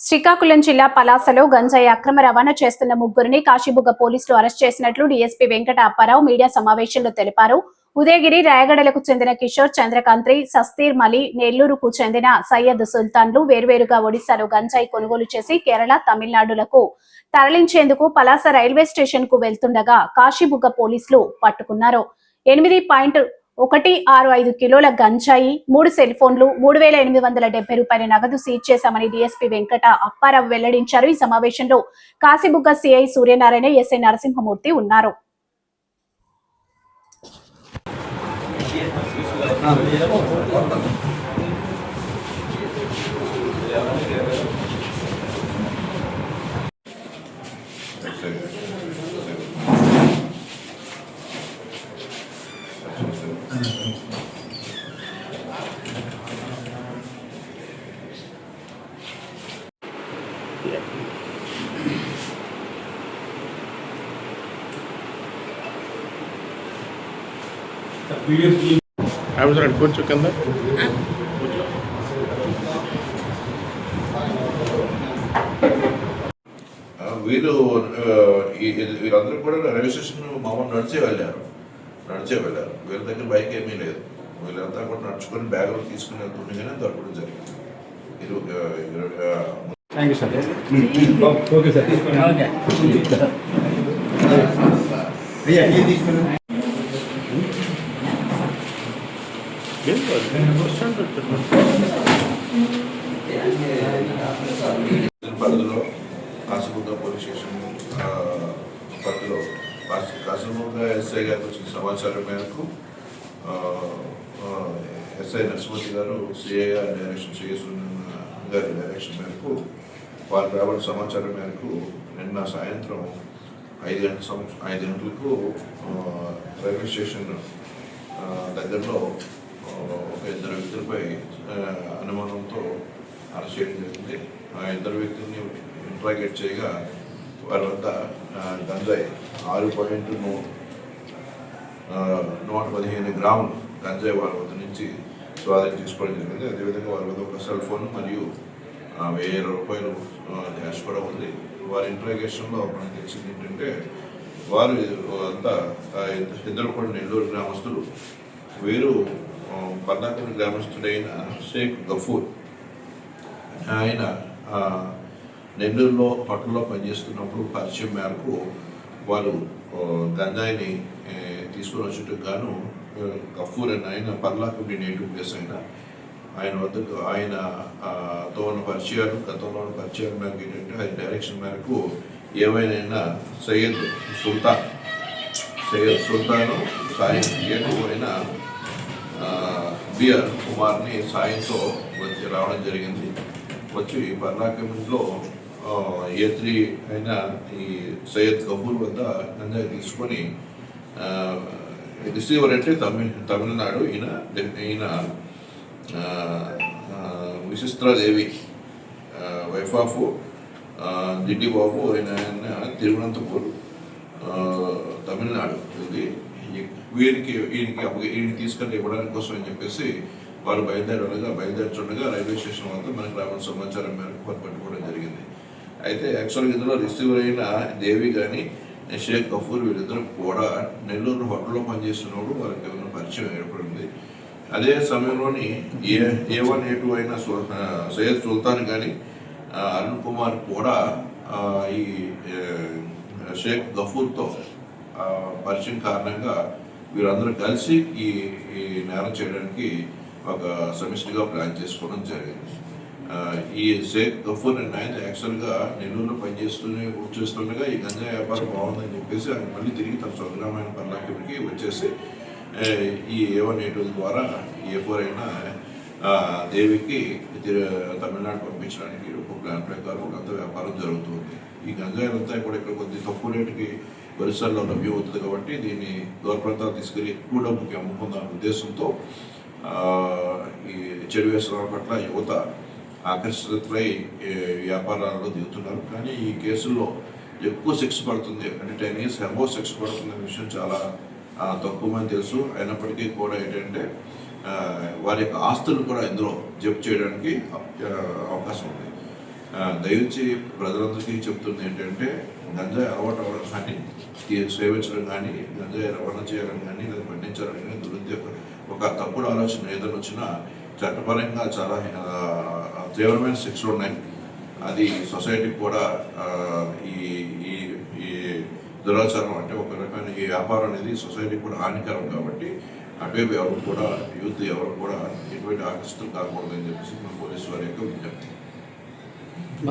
శ్రీకాకుళం జిల్లా పలాసలో గంజాయి అక్రమ రవాణా చేస్తున్న ముగ్గురిని కాశీబుగ్గ పోలీసులు అరెస్ట్ చేసినట్లు డీఎస్పీ వెంకట అప్పారావు మీడియా సమావేశంలో తెలిపారు. ఉదయగిరి రాయగడలకు చెందిన కిషోర్ చంద్రకాంత్రి సస్తీర్ మలి నెల్లూరుకు చెందిన సయ్యద్ సుల్తాన్లు వేర్వేరుగా ఒడిశాలో గంజాయి కొనుగోలు చేసి కేరళ తమిళనాడులకు తరలించేందుకు పలాస రైల్వే స్టేషన్కు వెళ్తుండగా కాశీబుగ్గ పోలీసులు పట్టుకున్నారు. ఎనిమిది పాయింట్ ఒకటి ఆరు ఐదు కిలోల గంజాయి మూడు సెల్ ఫోన్లు మూడు వేల ఎనిమిది వందల డెబ్బై రూపాయల నగదు సీజ్ చేశామని డీఎస్పీ వెంకట అప్పారావు వెల్లడించారు. ఈ సమావేశంలో కాశీబుగ్గ సిఐ సూర్యనారాయణ ఎస్ఐ నరసింహమూర్తి ఉన్నారు. అవసరం కొంచెం కింద ఆ, వీళ్ళు వీళ్ళందరూ కూడా రైల్వే స్టేషన్ మామూలు నడిచే వెళ్ళారు. నడిచే వెళ్ళారు. వీళ్ళ దగ్గర బైక్ ఏమీ లేదు. వీళ్ళంతా కూడా నడుచుకొని బ్యాగులు తీసుకుని వెళ్తుండగానే దొరకడం జరిగింది thank you sir okay sir పరిధిలో కాశీబుగ్గ పోలీస్ స్టేషన్ ఆ, పరిధిలో కాశీ- ఎస్ఐ గారికి వచ్చిన సమాచారం మేరకు ఎస్ఐ నరసింహతి గారు సిఐ గారి డైరెక్షన్ సిఐ గారి డైరెక్షన్ మేరకు వారు రాబడిన సమాచారం మేరకు నిన్న సాయంత్రం ఐదు గంటల సం- ఐదు గంటలకు రైల్వే స్టేషన్ దగ్గరలో ఒక ఇద్దరు వ్యక్తులపై అనుమానంతో అరెస్ట్ చేయడం జరిగింది. ఆ ఇద్దరు వ్యక్తుల్ని ఇంట్రాగేట్ చేయగా వారి గంజాయి ఆరు పాయింట్ నూట పదిహేను గ్రాములు గంజాయి వారి వద్ద నుంచి స్వాధీనం తీసుకోవడం జరిగింది. అదేవిధంగా వాళ్ళ వద్ద ఒక సెల్ ఫోన్ మరియు వెయ్యి రూపాయలు క్యాష్ కూడా ఉంది. వారి ఇంట్రాగేషన్లో మనకు తెలిసింది ఏంటంటే వారు అంతా ఇద్దరు కూడా నెల్లూరు గ్రామస్తులు వీరు పర్ణాకర్ గ్రామస్తుడైన షేక్ గఫూర్ ఆయన నెల్లూరులో హోటల్లో పనిచేస్తున్నప్పుడు పరిచయం మేరకు వాళ్ళు గంజాయిని తీసుకుని తీసుకొని వచ్చేటకు గాను గఫూర్ అని ఆయన పర్లాకు నేటివ్ ప్లేస్ ఆయన ఆయన వద్దకు ఆయన తో ఉన్న పరిచయాలు గతంలో ఉన్న పరిచయాల మేరకు ఏంటంటే ఆయన డైరెక్షన్ మేరకు ఏమైనా సయ్యద్ సుల్తాన్ సయ్యద్ సుల్తాను సాయం అయిన బిఆర్ కుమార్ని సాయంతో వచ్చి రావడం జరిగింది. వచ్చి పర్లాకంలో ఏ త్రీ అయిన ఈ సయ్యద్ కపూర్ వద్ద గంజాయి తీసుకొని రిసీవర్ అంటే తమిళ తమిళనాడు. ఈయన ఈయన విశిష్ట్రాదేవి వైఫ్ ఆఫ్ జిడ్డి బాబు ఆయన ఆయన తిరువనంతపూర్ తమిళనాడు ఇది వీరికి ఈయనకి ఈయన తీసుకొని తీసుకెళ్ళి ఇవ్వడానికి కోసం అని చెప్పేసి వారు బయలుదేరగా బయలుదేరుతుండగా రైల్వే స్టేషన్ వద్ద మనకు రావాల్సిన సమాచారం మేరకు వారు పట్టుకోవడం జరిగింది. అయితే యాక్చువల్గా ఇందులో రిసీవర్ అయిన దేవి కానీ షేక్ కపూర్ వీళ్ళిద్దరూ కూడా నెల్లూరు హోటల్లో పనిచేస్తున్నప్పుడు వారికి ఏమైనా పరిచయం ఏర్పడింది. అదే సమయంలోని ఏ ఏ వన్ ఏ టూ అయిన సయ్యద్ సుల్తాన్ కానీ అరుణ్ కుమార్ కూడా ఈ షేక్ గఫూర్తో పరిచయం కారణంగా వీరందరూ కలిసి ఈ ఈ నేరం చేయడానికి ఒక సమిష్టిగా ప్లాన్ చేసుకోవడం జరిగింది. ఈ షేక్ గఫూర్ అనే ఆయన యాక్చువల్గా నెల్లూరులో పనిచేస్తూనే చేస్తుండగా ఈ గంజా వ్యాపారం బాగుందని చెప్పేసి ఆయన మళ్ళీ తిరిగి తన స్వగ్రామైన పర్లాకికి వచ్చేసి ఈ ఏ వన్ ఏ టూ ద్వారా ఏ ఫోర్ అయినా దేవికి తమిళనాడు పంపించడానికి ఒక ప్లాన్ ప్రకారం అంత వ్యాపారం జరుగుతుంది. ఈ గంజాయి అంతా కూడా ఇక్కడ కొద్ది తక్కువ రేటుకి ఒరిస్సాలో లభ్యం అవుతుంది కాబట్టి దీన్ని దూర ప్రాంతాలు తీసుకెళ్ళి ఎక్కువ డబ్బుకి అమ్ముకుందాం ఉద్దేశంతో ఈ చెడు వేసిన పట్ల యువత ఆకర్షితులై వ్యాపారాలలో వ్యాపారాల్లో దిగుతున్నారు. కానీ ఈ కేసుల్లో ఎక్కువ శిక్ష పడుతుంది. అంటే టెన్ ఇయర్స్ అబో శిక్ష పడుతున్న విషయం చాలా తక్కువ మంది తెలుసు. అయినప్పటికీ కూడా ఏంటంటే వారి యొక్క ఆస్తులు కూడా ఇందులో జప్తు చేయడానికి అవకాశం ఉంది. దయచేసి ప్రజలందరికీ చెప్తుంది ఏంటంటే గంజాయి అలవాటు అవ్వడం కానీ సేవించడం కానీ గంజాయి రవాణా చేయడం కానీ లేదా పండించడం కానీ దురుద్యోగం. ఒక తప్పుడు ఆలోచన ఏదైనా వచ్చినా చట్టపరంగా చాలా తీవ్రమైన శిక్షలు ఉన్నాయి అది సొసైటీకి కూడా ఈ ఈ ఈ దురాచారం అంటే ఒక రకమైన ఈ వ్యాపారం అనేది సొసైటీకి కూడా హానికరం కాబట్టి అటువైపు ఎవరు కూడా యూత్ ఎవరు కూడా ఎటువంటి ఆకర్షితులు కాకూడదని చెప్పేసి మన పోలీసు వారి యొక్క విజ్ఞప్తి.